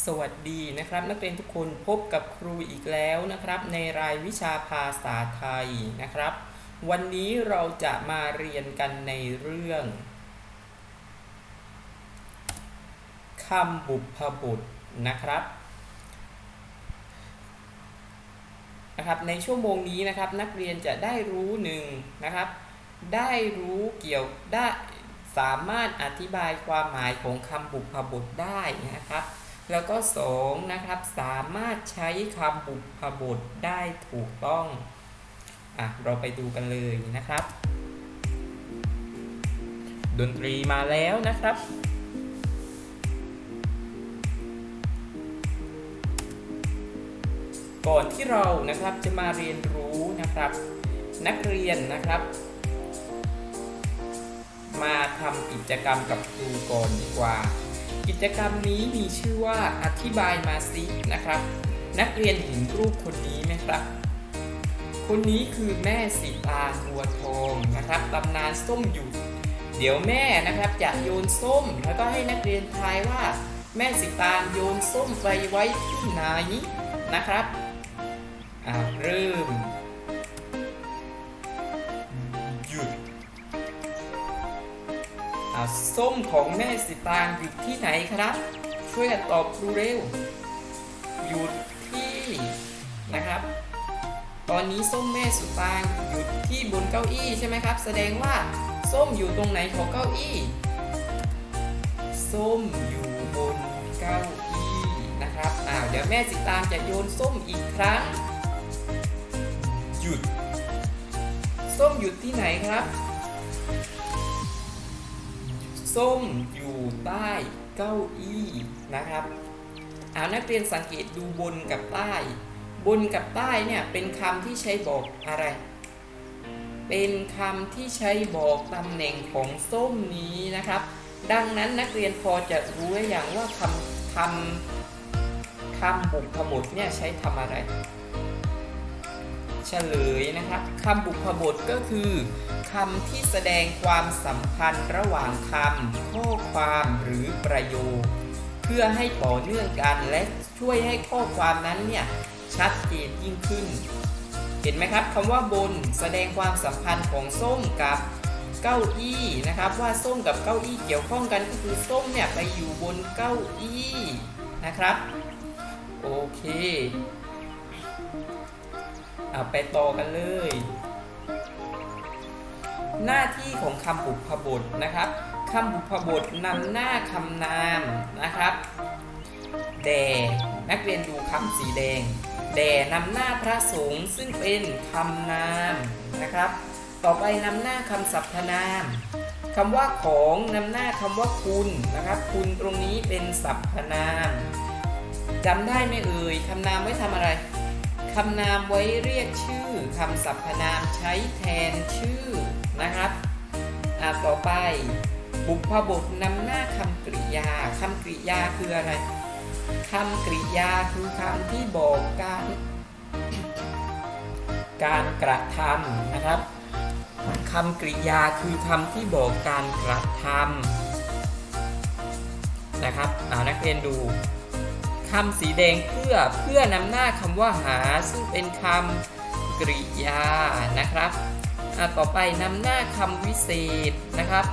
สวัสดีนะครับ นักเรียนทุกคนพบกับครูอีกแล้วนะครับ ในรายวิชาภาษาไทยนะครับ วันนี้เราจะมาเรียนกันในเรื่องคำบุพบุตรนะครับนะครับ ในชั่วโมงนี้นะครับ นักเรียนจะได้รู้หนึ่งนะครับ ได้รู้เกี่ยวได้สามารถอธิบายความหมายของคำบุพบุตรได้นะครับ แล้วก็สองนะครับสามารถใช้คำบุพบทได้ถูกต้องอะเราไปดูกันเลยนะครับ ดนตรีมาแล้วนะครับก่อนที่เรานะครับจะมาเรียนรู้นะครับ นักเรียนนะครับ มาทำกิจกรรมกับครูก่อนดีกว่า กิจกรรมนี้มีชื่อว่าอธิบายมาสินะครับ นักเรียนเห็นรูปคนนี้ไหมครับ คนนี้คือแม่สีตางบัวทองนะครับตำนานส้มหยุดเดี๋ยวแม่นะครับจะโยนส้ม แล้วก็ให้นักเรียนทายว่า แม่สีตางโยนส้มไปไว้ที่ไหนนะครับเริ่ม ส้มของแม่สิตางอยู่ที่ไหนครับ ช่วยกันตอบครูเร็ว อยู่ที่นะครับ ตอนนี้ส้มแม่สุตางอยู่ที่บนเก้าอี้ใช่ไหมครับ แสดงว่าส้มอยู่ตรงไหนของเก้าอี้ส้มอยู่บนเก้าอี้นะครับอ้าวเดี๋ยวแม่สิตางจะโยนส้มอีกครั้ง หยุด ส้มหยุดที่ไหนครับ ส้มอยู่ใต้เก้าอี้นะครับเอานักเรียนสังเกตดูบนกับใต้ บนกับใต้เนี่ยเป็นคำที่ใช้บอกอะไร เป็นคำที่ใช้บอกตำแหน่งของส้มนี้นะครับ ดังนั้นนักเรียนพอจะรู้อยังว่าคำคำคำบุพบทเนี่ยใช้ทำอะไร ฉลยนะครับคำบุพบทก็คือคำที่แสดงความสัมพันธ์ระหว่างคำข้อความหรือประโยค เพื่อให้ต่อเนื่องกันและช่วยให้ข้อความนั้นเนี่ยชัดเจนยิ่งขึ้น เห็นไหมครับคำว่าบนแสดงความสัมพันธ์ของส้มกับเก้าอี้นะครับ ว่าส้มกับเก้าอี้เกี่ยวข้องกันก็คือส้มเนี่ยไปอยู่บนเก้าอี้นะครับ โอเค เอาไปต่อกันเลย หน้าที่ของคำบุพบทนะครับคำบุพบทนำหน้าคำนามนะครับแด่นักเรียนดูคำสีแดงแด่นำหน้าพระสงฆ์ซึ่งเป็นคำนามนะครับ ต่อไปนำหน้าคำสรรพนามคำว่าของนำหน้าคำว่าคุณนะครับ คุณตรงนี้เป็นสรรพนามจำได้ไหมเอ่ยคำนามไว้ทำอะไร คำนามไว้เรียกชื่อคำสรรพนามใช้แทนชื่อนะครับอ่าต่อไป บุพบทนำหน้าคำกริยาคำกริยาคืออะไรคำกริยาคือคำที่บอกการการกระทำนะครับคำกริยาคือคำที่บอกการกระทำนะครับนักเรียนดู คำสีแดงเพื่อเพื่อนำหน้าคำว่าหา ซึ่งเป็นคำกริยานะครับต่อไปนำหน้าคำวิเศษนะครับ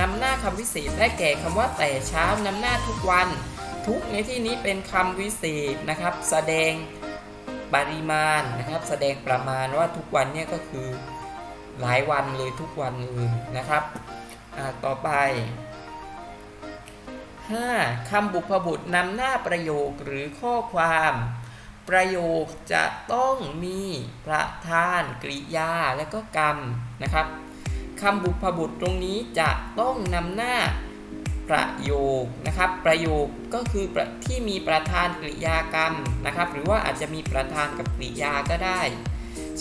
นำหน้าคำวิเศษได้แก่คำว่าแต่เช้านำหน้าทุกวัน ทุกในที่นี้เป็นคำวิเศษนะครับ แสดงปริมาณนะครับ แสดงประมาณว่าทุกวันเนี่ยก็คือหลายวันเลยทุกวันเลยนะครับต่อไป 5. คำบุพบุตรนำหน้าประโยคหรือข้อความ ประโยคจะต้องมีประธานกริยาและก็กรรมนะครับคำบุพบุตรตรงนี้จะต้องนำหน้าประโยคนะครับ ประโยคก็คือที่มีประธานกริยากรรมนะครับ หรือว่าอาจจะมีประธานกับกริยาก็ได้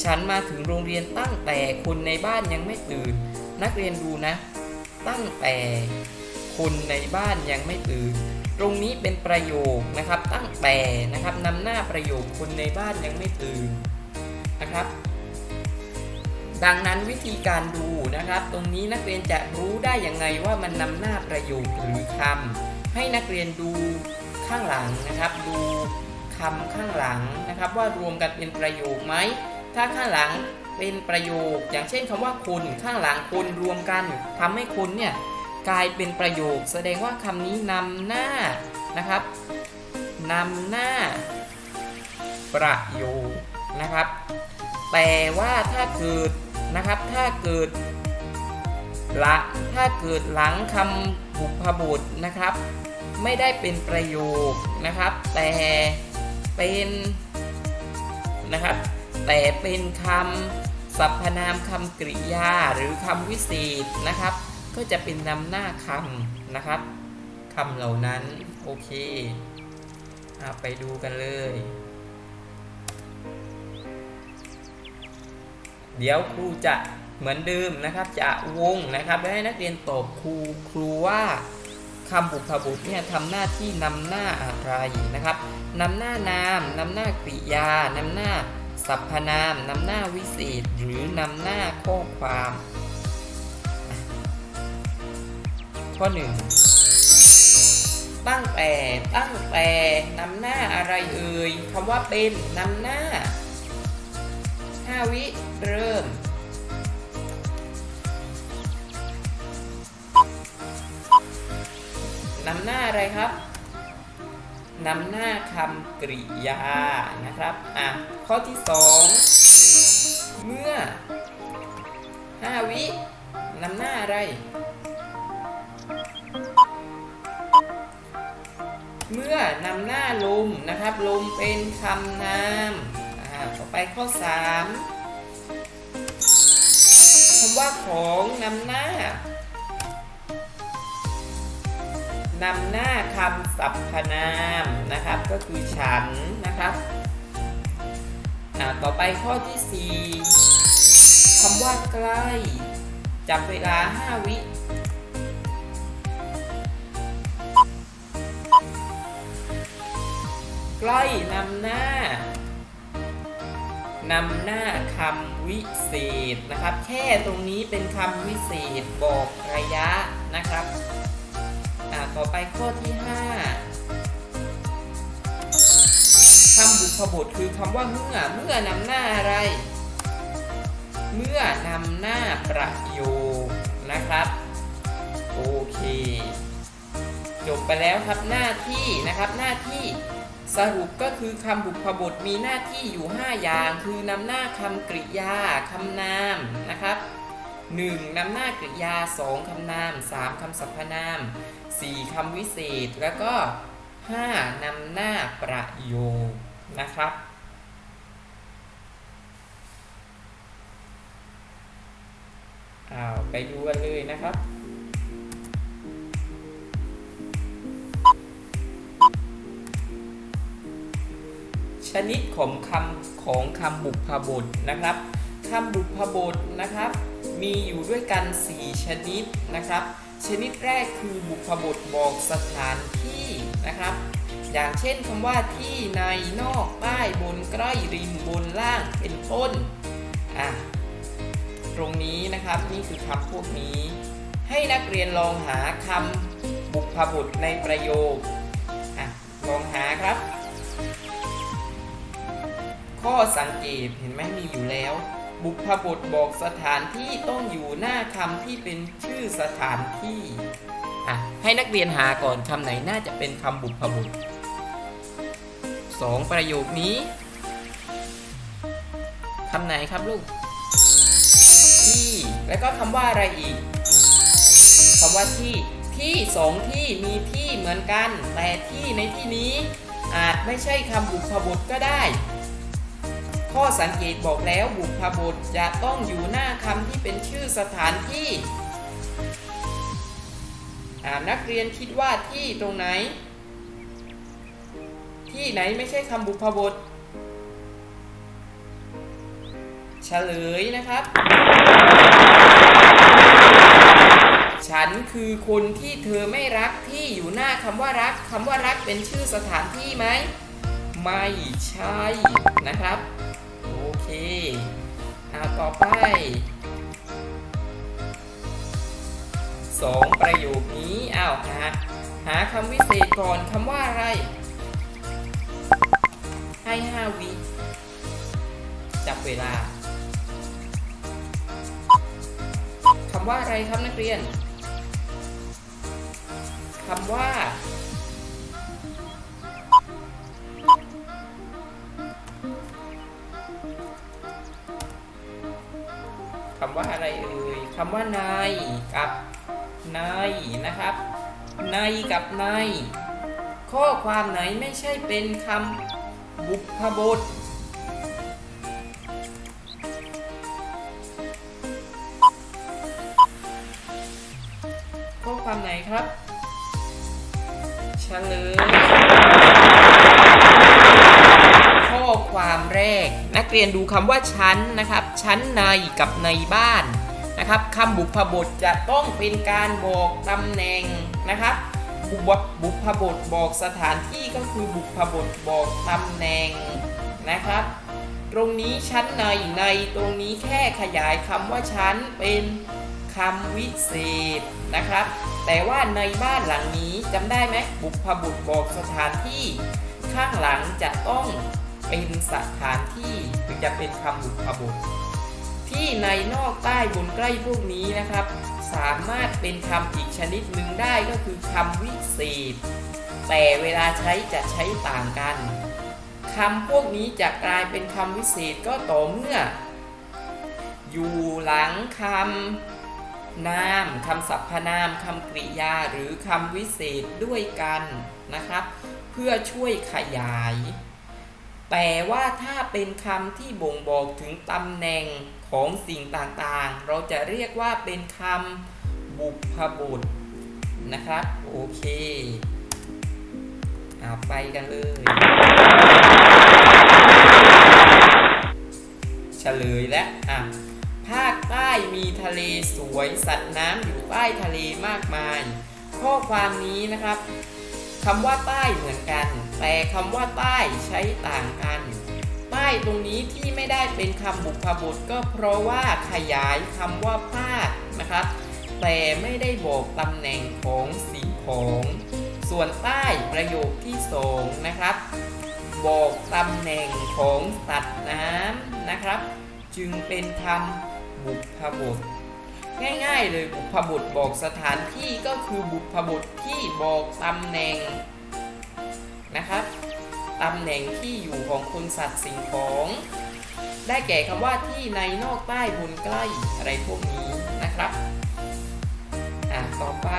ฉันมาถึงโรงเรียนตั้งแต่คนในบ้านยังไม่ตื่น นักเรียนดูนะ ตั้งแต่ คนในบ้านยังไม่ตื่น ตรงนี้เป็นประโยคนะครับตั้งแต่นะครับนำหน้าประโยคคนในบ้านยังไม่ตื่นนะครับ ดังนั้นวิธีการดูนะครับ ตรงนี้นักเรียนจะรู้ได้ยังไงว่ามันนำหน้าประโยคหรือคให้นักเรียนดูข้างหลังนะครับ ดูคำข้างหลังนะครับ ว่ารวมกันเป็นประโยคไหมถ้าข้างหลังเป็นประโยค อย่างเช่นคำว่าคุณข้างหลังคุณรวมกันทำให้คุณเนี่ย กลายเป็นประโยค แสดงว่าคำนี้นำหน้านะครับนำหน้า ประโยคนะครับ แต่ว่าถ้าเกิดนะครับถ้าเกิดละถ้าเกิดหลังคำบุพบุตรนะครับ ไม่ได้เป็นประโยคนะครับ แต่เป็นนะครับแต่เป็นคำสรรพนามคำกริยาหรือคำวิเศษนะครับ ก็จะเป็นนำหน้าคำนะครับคำเหล่านั้น โอเคอไปดูกันเลย เดี๋ยวครูจะเหมือนเดิมนะครับ จะวงนะครับและให้นักเรียนตอบครูครูว่าคำบุพบุตรเนี่ยทำหน้าที่นำหน้าอะไรนะครับนำหน้านามนำหน้ากริยานำหน้าสรรพนามนำหน้าวิเศษ หรือนำหน้าข้อความ ข้อหนึ่งตั้งแต่ตั้งแต่นำหน้าอะไรเอ่ยคำว่าเป็นนำหน้า5วิเริ่มนำหน้าอะไรครับนำหน้าคำกริยานะครับอะข้อที่2เมื่อ5วินำหน้าอะไร เมื่อนำหน้าลมนะครับ ลมเป็นคำนามต่อไปข้อ 3คำว่าของนำหน้านำหน้าคำสรรพนามนะครับ ก็คือฉันนะครับต่อไปข้อที่ 4คำว่าใกล้จับเวลา 5 วิ ใกล้นำหน้านำหน้าคำวิเศษนะครับ แค่ตรงนี้เป็นคำวิเศษบอกระยะนะครับอ่าต่อไปข้อที่ 5คำบุพบทคือคำว่าเมื่อเมื่อนำหน้าอะไร เมื่อนำหน้าประโยคนะครับ โอเค จบไปแล้วครับหน้าที่นะครับหน้าที่ สรุปก็คือคำบุพบทมีหน้าที่อยู่ 5 อย่าง คือนำหน้าคำกริยาคำนามนะครับ 1. นำหน้ากริยา 2. คำนาม 3. คำสรรพนาม 4. คำวิเศษ แล้วก็ 5. นำหน้าประโยคนะครับเอาไปดูกันเลยนะครับ นิดของคำของคำบุพบทนะครับคำบุพบทนะครับ มีอยู่ด้วยกัน 4 ชนิดนะครับ ชนิดแรกคือบุพบทบอกสถานที่นะครับ อย่างเช่นคำว่าที่ในนอกใต้บนใกล้ริมบนล่างเป็นต้นอะตรงนี้นะครับนี่คือคำพวกนี้ ให้นักเรียนลองหาคำบุพบทในประโยคอะลองหาครับ ข้อสังเกตเห็นไหมมีอยู่แล้ว บุพบทบอกสถานที่ต้องอยู่หน้าคำที่เป็นชื่อสถานที่อะให้นักเรียนหาก่อนคำไหนน่าจะเป็นคำบุพบทสองประโยคนี้คำไหนครับลูกที่แล้วก็คำว่าอะไรอีกคำว่าที่ที่สองที่มีที่เหมือนกัน แต่ที่ในที่นี้อาจไม่ใช่คำบุพบทก็ได้ ข้อสังเกตบอกแล้วบุพบทจะต้องอยู่หน้าคำที่เป็นชื่อสถานที่ นักเรียนคิดว่าที่ตรงไหน ที่ไหนไม่ใช่คำบุพบทเฉลยนะครับ ฉันคือคนที่เธอไม่รักที่อยู่หน้าคำว่ารักคำว่ารักเป็นชื่อสถานที่ไหม ไม่ใช่นะครับ เคอาต่อไปสองประโยคนี้อ้าวหาหาคำวิเศษก่อนคำว่าอะไร ให้ห้าวิจับเวลาคำว่าอะไรครับนักเรียนคำว่า ว่าอะไรเอ่ยคำว่าในกับในนะครับ ในกับใน ข้อความไหนไม่ใช่เป็นคำบุพบท เรียนดูคำว่าชั้นนะครับ ชั้นในกับในบ้านนะครับคำบุพบทจะต้องเป็นการบอกตำแหน่งนะครับบุบุพบทบอกสถานที่ก็คือบุพบทบอกตำแหน่งนะครับ ตรงนี้ชั้นในในตรงนี้แค่ขยายคำว่าชั้นเป็นคำวิเศษนะครับ แต่ว่าในบ้านหลังนี้จำได้ไหมบุพบุตรบอกสถานที่ ข้างหลังจะต้อง เป็นสถานที่ถึงจะเป็นคำบุพบุตที่ในนอกใต้บนใกล้พวกนี้นะครับ สามารถเป็นคำอีกชนิดหนึ่งได้ก็คือคำวิเศษ แต่เวลาใช้จะใช้ต่างกันคำพวกนี้จะกลายเป็นคำวิเศษก็ต่อเมื่อ อยู่หลังคำนามคำสรรพนามคำกริยาหรือคำวิเศษด้วยกันนะครับ เพื่อช่วยขยาย แต่ว่าถ้าเป็นคำที่บ่งบอกถึงตำแหน่งของสิ่งต่างๆ เราจะเรียกว่าเป็นคำบุพบุตรนะครับ โอเคเอาไปกันเลย เฉลยและอะภาคใต้มีทะเลสวยสัตว์น้ำอยู่ใต้ทะเลมากมาย ข้อความนี้นะครับ คำว่าใต้เหมือนกัน แต่คำว่าใต้ใช้ต่างกันใต้ตรงนี้ที่ไม่ได้เป็นคำบุพบทก็เพราะว่าขยายคำว่าภาคนะครับแต่ไม่ได้บอกตำแหน่งของสิ่งของ ส่วนใต้ประโยคที่สองนะครับ บอกตำแหน่งของสัตว์น้ำนะครับ จึงเป็นคำบุพบุตร ง่าย ๆ เลยบุพบุตรบอกสถานที่ก็คือบุพบุตรที่บอกตำแหน่งนะครับตำแหน่งที่อยู่ของคนสัตว์สิ่งของ ได้แก่คำว่าที่ในนอกใต้บนใกล้อะไรพวกนี้นะครับอะต่อไป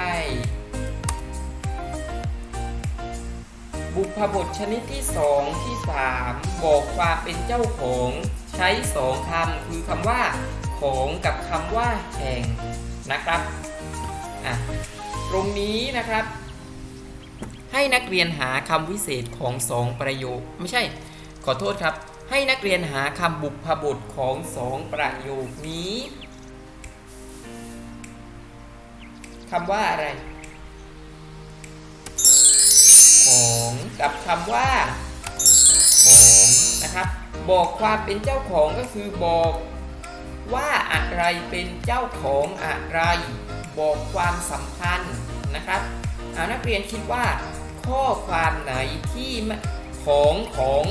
บุพบทชนิดที่สองที่สามบอกความเป็นเจ้าของ ใช้สองคำคือคำว่า ของกับคำว่าแห่งนะครับอะตรงนี้นะครับ ให้นักเรียนหาคำวิเศษของสองประโยค ไม่ใช่ ขอโทษครับ ให้นักเรียนหาคำบุพบทของสองประโยคนี้คำว่าอะไร ของกับคำว่า ของนะครับ บอกความเป็นเจ้าของก็คือบอก ว่าอะไรเป็นเจ้าของอะไร บอกความสัมพันธ์นะครับเอานักเรียนคิดว่า ข้อความไหนที่ของของ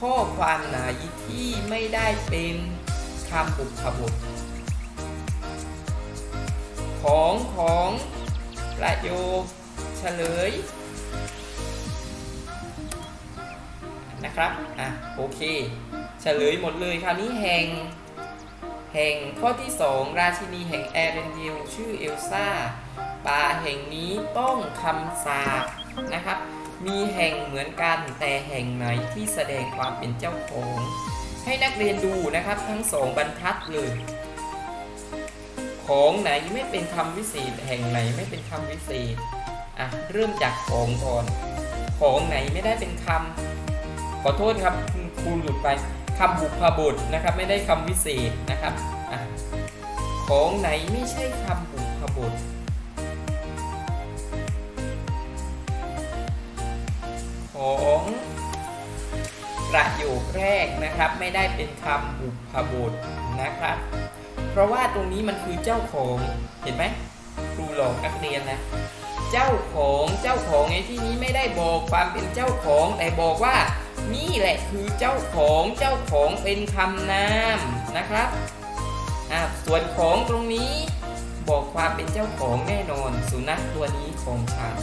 ข้อความไหนที่ไม่ได้เป็นคำบุพบทของของประโยคเฉลยนะครับ อะ โอเค เฉลยหมดเลยคราวนี้แห่ง แห่งข้อที่ 2 ราชินีแห่งแอร์เรนเดลชื่อเอลซ่าป่าแห่งนี้ต้องคำสาปนะครับ มีแห่งเหมือนกันแต่แห่งไหนที่แสดงความเป็นเจ้าของ ให้นักเรียนดูนะครับทั้งสองบรรทัดเลยของไหนไม่เป็นคำวิเศษแห่งไหนไม่เป็นคำวิเศษอะเริ่มจากของก่อน ของไหนไม่ได้เป็นคำขอโทษครับคุณหลุดไป คำบุพบทนะครับ ไม่ได้คำวิเศษนะครับอของไหนไม่ใช่คำบุพบทของประโยคแรกนะครับ ไม่ได้เป็นคำบุพบทนะครับ เพราะว่าตรงนี้มันคือเจ้าของเห็นไหมครูหลอกนักเรียนนะเจ้าของเจ้าของในที่นี้ไม่ได้บอกความเป็นเจ้าของแต่บอกว่า นี่แหละคือเจ้าของเจ้าของเป็นคำนามนะครับอะส่วนของตรงนี้ บอกความเป็นเจ้าของแน่นอน สุนัขตัวนี้ของฉัน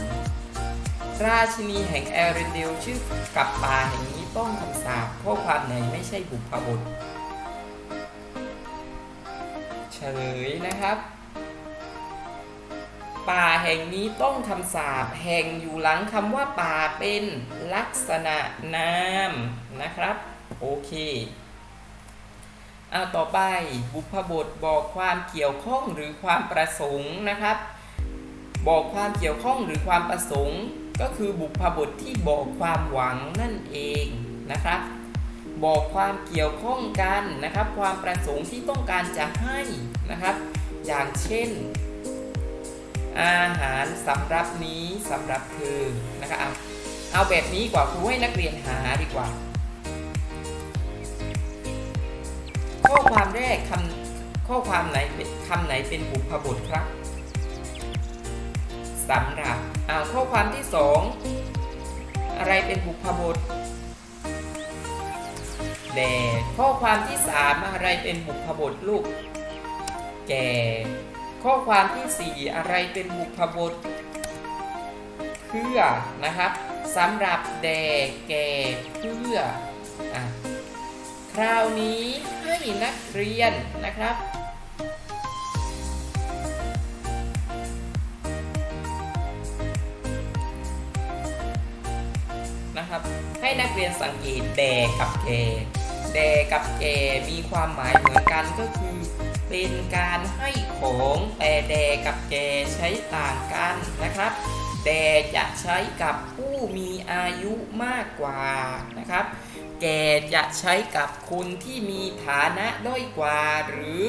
ราชินีแห่งแอรินเดลชื่อกับป่าแห่งนี้ต้องคำสาปข้อความไหนไม่ใช่บุพบทเฉลยนะครับ ป่าแห่งนี้ต้องคำสาปแห่งอยู่หลังคำว่าป่าเป็นลักษณะนามนะครับ โอเคเอาต่อไปบุพบทบอกความเกี่ยวข้องหรือความประสงค์นะครับ บอกความเกี่ยวข้องหรือความประสงค์ ก็คือบุพบทที่บอกความหวังนั่นเองนะครับ บอกความเกี่ยวข้องกันนะครับ ความประสงค์ที่ต้องการจะให้นะครับ อย่างเช่น อาหารสำหรับนี้สำหรับเธอนะครับเอาเอาแบบนี้กว่าครูให้นักเรียนหาดีกว่า ข้อความแรกคำข้อความไหนเป็นคำไหนเป็นบุพบทครับสำหรับเอาข้อความที่สองอะไรเป็นบุพบทแด่ข้อความที่สามอะไรเป็นบุพบทลูก แก่ ข้อความที่สี่อะไรเป็นบุพบท เพื่อนะครับสำหรับแด่แก่เพื่ออคราวนี้ให้นักเรียนนะครับ นะครับ ให้นักเรียนสังเกตแดกับแกแดกับแกมีความหมายเหมือนกันก็คือ เป็นการให้ของแต่แดกับแกใช้ต่างกันนะครับแดจะใช้กับผู้มีอายุมากกว่านะครับ แกจะใช้กับคนที่มีฐานะด้อยกว่า หรือ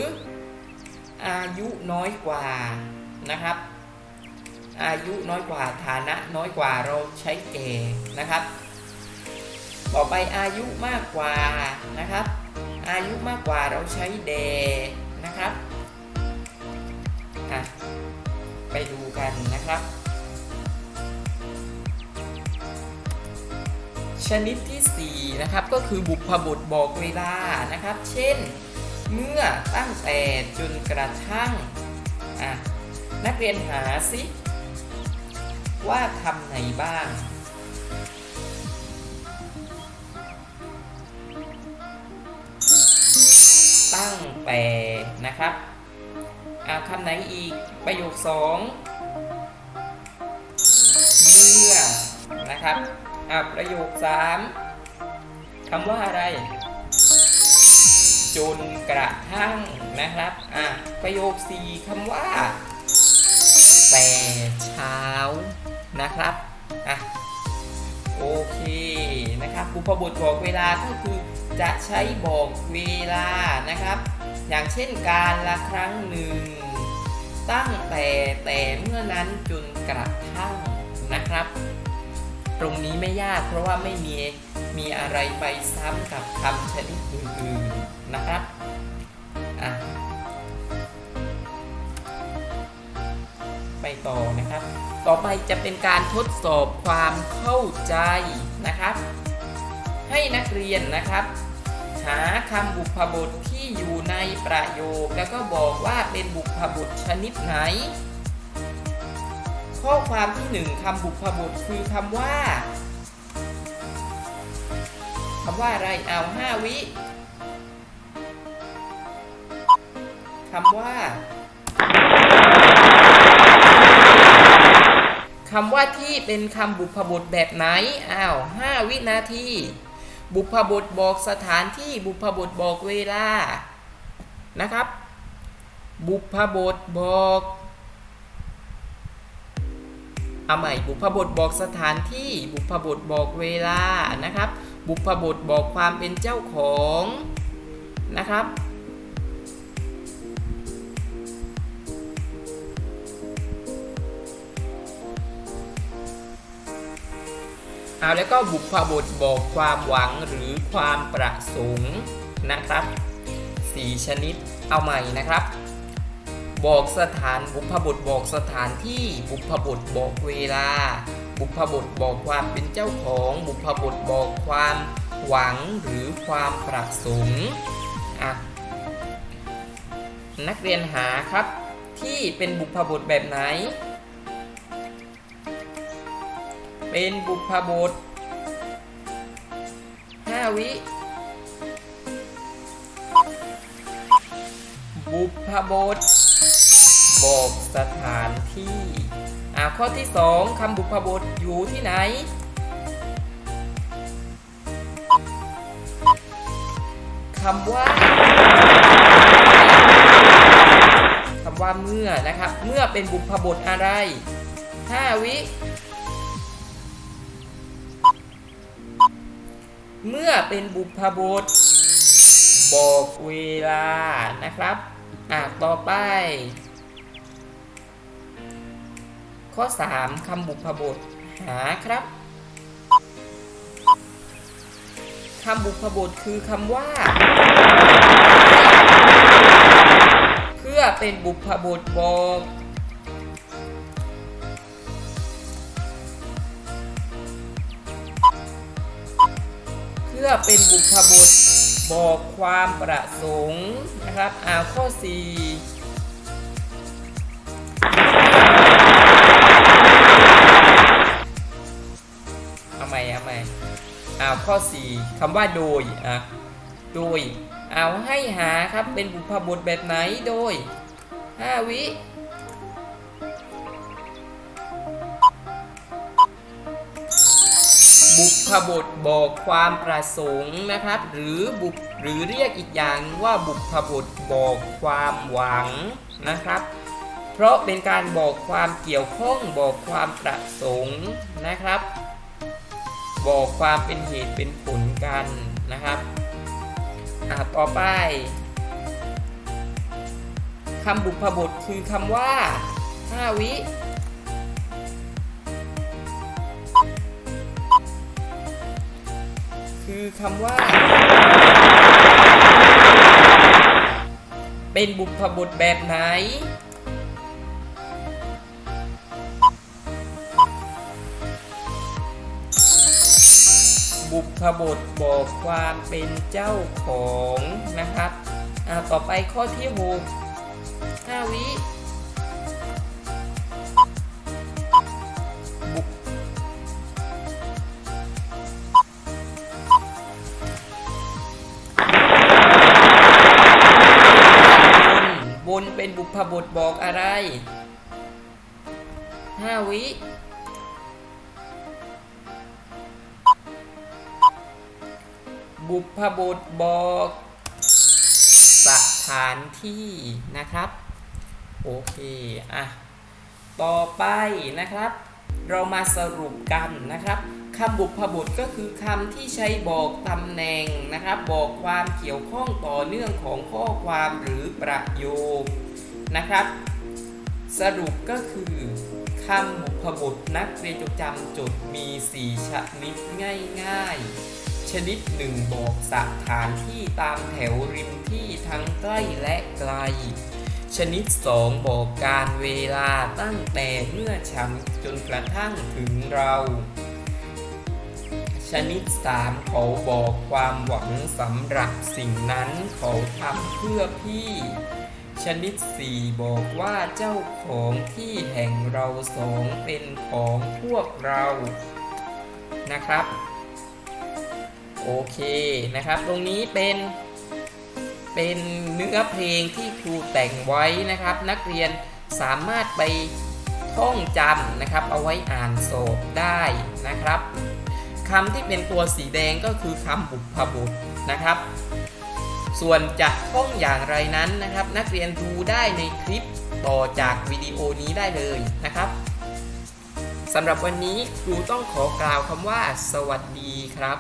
อายุน้อยกว่านะครับ อายุน้อยกว่าฐานะน้อยกว่าเราใช้แกนะครับ ต่อไปอายุมากกว่านะครับ อายุมากกว่าเราใช้แด นะครับไปดูกันนะครับ ชนิดที่ 4 นะครับ ก็คือบุพบุตรบอกเวลานะครับ เช่น เมื่อตั้งแต่จนกระทั่งอะนักเรียนหาสิว่าคำไหนบ้างตั้งแต่ นะครับอาคำไหนอีกประโยคสองเมื่อนะครับอ่าประโยคสามคำว่าอะไร จนกระทั่งนะครับอ่าประโยคสี่คำว่า แต่เช้านะครับอะโอเคนะครับบุพบทบอกเวลาก็คือจะใช้บอกเวลานะครับ อย่างเช่นการละครั้งหนึ่ง ตั้งแต่แต่เมื่อนั้นจนกระทั่งนะครับ ตรงนี้ไม่ยากเพราะว่าไม่มีมีอะไรไปซ้ำกับคำชนิดอื่นๆนะครับอะไปต่อนะครับ ต่อไปจะเป็นการทดสอบความเข้าใจนะครับ ให้นักเรียนนะครับ หาคำบุพบท อยู่ในประโยค แล้วก็บอกว่าเป็นบุพบทชนิดไหน ข้อความที่หนึ่งคำบุพบทคือคำว่าคำว่าอะไรเอาห้าวิคำว่าคำว่าที่เป็นคำบุพบทแบบไหน อ้าว5วินาที บุพบุตรบอกสถานที่บุพบุตรบอกเวลานะครับ บุพบุตรบอกเอาใหม่บุพบทบอกสถานที่บุพบุตรบอกเวลานะครับ บุพบุตรบอกความเป็นเจ้าของนะครับ เอาแล้วก็บุพบทบอกความหวังหรือความประสงค์นะครับ4ชนิดเอาใหม่นะครับ บอกสถานบุพบุตรบอกสถานที่บุพบุตรบอกเวลา บุพบุตรบอกความเป็นเจ้าของ บุพบุตรบอกความหวังหรือความประสงค์อะนักเรียนหาครับที่เป็นบุพบุตรแบบไหน เป็นบุพบุตรห้าวิ บุพบุตรบอกสถานที่อ่าข้อที่สองคำบุพบุตรอยู่ที่ไหน คำว่าคำว่าเมื่อนะครับ เมื่อเป็นบุพบุตรอะไร 5 วิ เมื่อเป็นบุพบุตร บอกเวลานะครับอะต่อไป ข้อ 3คำบุพบุตรหาครับคำบุพบุตรคือคำว่า เพื่อเป็นบุพบุตรบอก พื่อเป็นบุพบุตรบอกความประสงค์นะครับอ่าข้อ 4เอาใหม่เอาใหม่เอาข้อ 4คำว่าโดยอะโดย เอาให้หาครับเป็นบุพบุตรแบบไหนโดย 5 วิ บุพบุตรบอกความประสงค์นะครับ หรือบุพหรือเรียกอีกอย่างว่าบุพบุตรบอกความหวังนะครับ เพราะเป็นการบอกความเกี่ยวข้องบอกความประสงค์นะครับ บอกความเป็นเหตุเป็นผลกันนะครับอะต่อไปคำบุพบุตรคือคำว่า 5 วิ คือคำว่า เป็นบุพบุตรแบบไหน บุพบุตรบอกความเป็นเจ้าของนะครับ อ่า ต่อไปข้อที่6 5วิ บนบนเป็นบุพบุตรบอกอะไรห้าวิบุพบุตรบอกสถานที่นะครับ โอเค อะ ต่อไปนะครับ เรามาสรุปกันนะครับคำบุพบุตรก็คือคำที่ใช้บอกตำแหน่งนะครับ บอกความเกี่ยวข้องต่อเนื่องของข้อความหรือประโยคนะครับ สรุปก็คือคำบุพบุตรนักเรียนจดจำจดมี 4 ชนิดง่ายๆ ชนิดหนึ่งบอกสถานที่ตามแถวริมที่ทั้งใกล้และไกล ชนิด 2 บอกการเวลาตั้งแต่เมื่อฉันจนกระทั่งถึงเรา ชนิด 3 เขาบอกความหวังสำหรับสิ่งนั้นเขาทำเพื่อพี่ ชนิด 4 บอกว่าเจ้าของที่แห่งเราสองเป็นของพวกเรานะครับ โอเคนะครับ ตรงนี้เป็น เป็นเนื้อเพลงที่ครูแต่งไว้นะครับ นักเรียนสามารถไปท่องจำนะครับ เอาไว้อ่านสอบได้นะครับคำที่เป็นตัวสีแดงก็คือคำบุพบุตรนะครับ ส่วนจะท่องอย่างไรนั้นนะครับ นักเรียนดูได้ในคลิปต่อจากวิดีโอนี้ได้เลยนะครับสำหรับวันนี้ครูต้องขอกล่าวคำว่า สวัสดีครับ